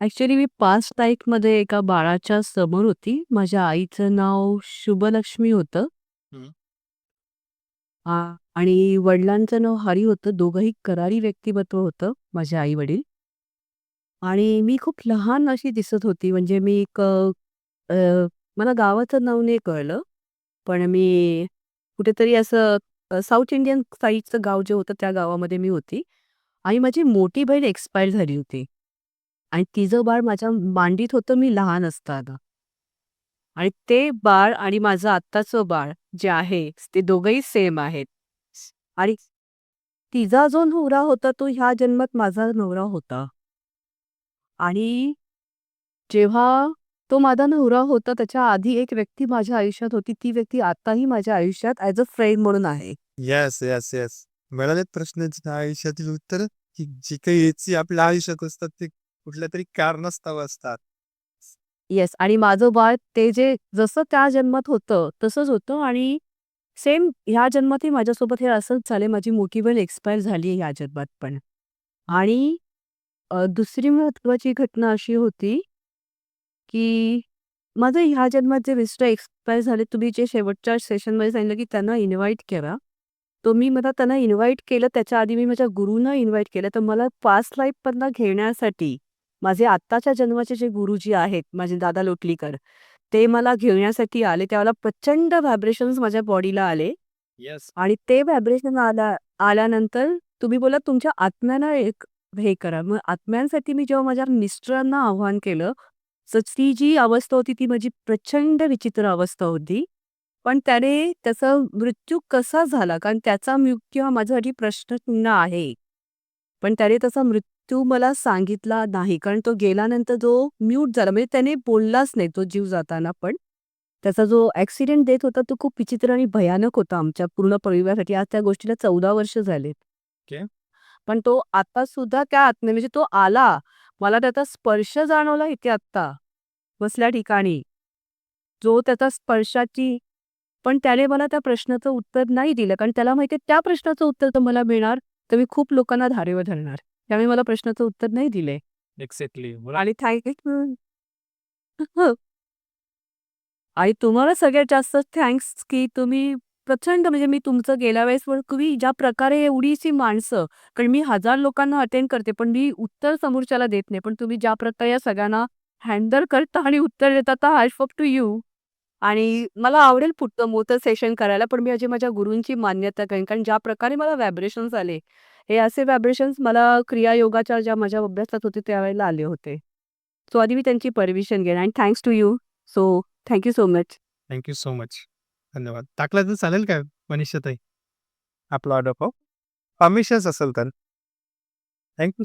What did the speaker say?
Actually मी past लाईफमध्ये एका बाळाच्या समोर होती. माझ्या आईचं नाव शुभलक्ष्मी होतं. हं. आ, आणि वडिलांचं नाव हरी होतं. दोघंही करारी व्यक्तिमत्व होतं, माझे आई-वडील. आणि मी खूप लहान अशी दिसत होती. म्हणजे मी एक अ, अ, मला गावाचं नाव नाही कळलं. पण मी कुठेतरी असं अ, साउथ इंडियन साइडचं गाव जे होतं त्या गावामध्ये मी होती. आणि माझी मोठी बहीण एक्सपायर झाली होती. आणि तिचं बाळ माझ्या मांडीत होतं मी लहान असताना. आणि ते बाळ आणि माझं आत्ताचं बाळ जे आहे, ते दोघंही सेम आहेत. आणि तिचा जो नवरा होता तो ह्या जन्मात माझा नवरा होता. आणि जेव्हा तो माझा नवरा होता त्याच्या आधी एक व्यक्ती माझ्या आयुष्यात होती. ती व्यक्ती आताही माझ्या आयुष्यात ॲज अ फ्रेंड म्हणून आहे. Yes, yes, yes. मिळालेत प्रश्नाची आयुष्यातील उत्तर की जी काही याची आपल्या आयुष्यात असतात ते कुठल्यातरी कारणास्तव असतात. येस आणि माझं बाळ ते जे जसं त्या जन्मात होतं तसंच होतं आणि सेम ह्या जन्मातही माझ्यासोबत हे असंच झाले माझी मोठी बहीण एक्सपायर झाली ह्या जन्मात पण. आणि दुसरी महत्वाची घटना अशी होती, की माझं ह्या जन्मात जे मिस्टर एक्सपायर झाले, तुम्ही जे शेवटच्या सेशनमध्ये सांगितलं, की त्यांना इन्व्हाईट करा. तो मी मला त्यांना इन्व्हाईट केलं. त्याच्या आधी मी माझ्या गुरुनं इन्व्हाईट केलं. तर मला पास्ट पण घेण्यासाठी माझे आत्ताच्या जन्माचे जे गुरुजी आहेत, माझे दादा लोटलीकर, ते मला घेण्यासाठी आले. त्यावेळेला प्रचंड व्हायब्रेशन्स माझ्या बॉडीला आले. येस. आणि ते व्हायब्रेशन आल्या आल्यानंतर तुम्ही बोललात तुमच्या आत्म्याला एक हे करा. मग आत्म्यांसाठी मी जेव्हा माझ्या मिस्टरांना आव्हान केलं, तर ती जी अवस्था होती ती माझी प्रचंड विचित्र अवस्था होती. पण त्याने त्याचा मृत्यू कसा झाला? कारण त्याचा मृत्यू हा माझ्यासाठी प्रश्नचिन्ह आहे. पण त्याने तसा मृत्यू मला सांगितला नाही. कारण तो गेल्यानंतर जो म्यूट झाला. म्हणजे त्याने बोललाच नाही तो जीव जाताना पण. त्याचा जो ॲक्सिडेंट डेथ होता तो खूप विचित्र आणि भयानक होता आमच्या पूर्ण परिवारासाठी. आज त्या गोष्टीला 14 वर्ष झालेत. पण तो आता सुद्धा त्या आत्मे म्हणजे तो आला. मला त्याचा स्पर्श जाणवला इथे आत्ता, बसल्या ठिकाणी. जो त्याचा स्पर्शाची पण त्याने मला त्या प्रश्नाचं उत्तर नाही दिलं. कारण त्याला माहिती त्या प्रश्नाचं उत्तर तर मला मिळणार, तर मी खूप लोकांना धारेवर धरणार. त्यामुळे मला प्रश्नाचं उत्तर नाही दिलंय. एक्झॅक्टली. आणि थँक. आणि तुम्हाला सगळ्यात जास्त थँक्स की तुम्ही प्रचंड म्हणजे मी तुमचं गेल्या वेळेस तुम्ही ज्या प्रकारे एवढीशी माणसं कारण मी हजार लोकांना अटेंड करते पण मी उत्तर समोरच्याला देत नाही. पण तुम्ही ज्या प्रकारे या सगळ्यांना हँडल करता आणि उत्तर देता तर हॅट्स ऑफ टू यू. आणि मला आवडेल पुढचं मोठं सेशन करायला पण मी आधी माझ्या गुरूंची मान्यता करेन. कारण ज्या प्रकारे मला व्हायब्रेशन्स आले, हे असे व्हायब्रेशन्स मला क्रियायोगाच्या ज्या माझ्या अभ्यासात होते त्यावेळेला आले होते. सो आधी मी त्यांची परमिशन घेईन आणि thanks to you. So thank you so much. Thank you so much. धन्यवाद. टाकला तर चालेल का मनीषाताई? आपला ऑर्डर हो? परमिशन्स असेल तर. Thank you.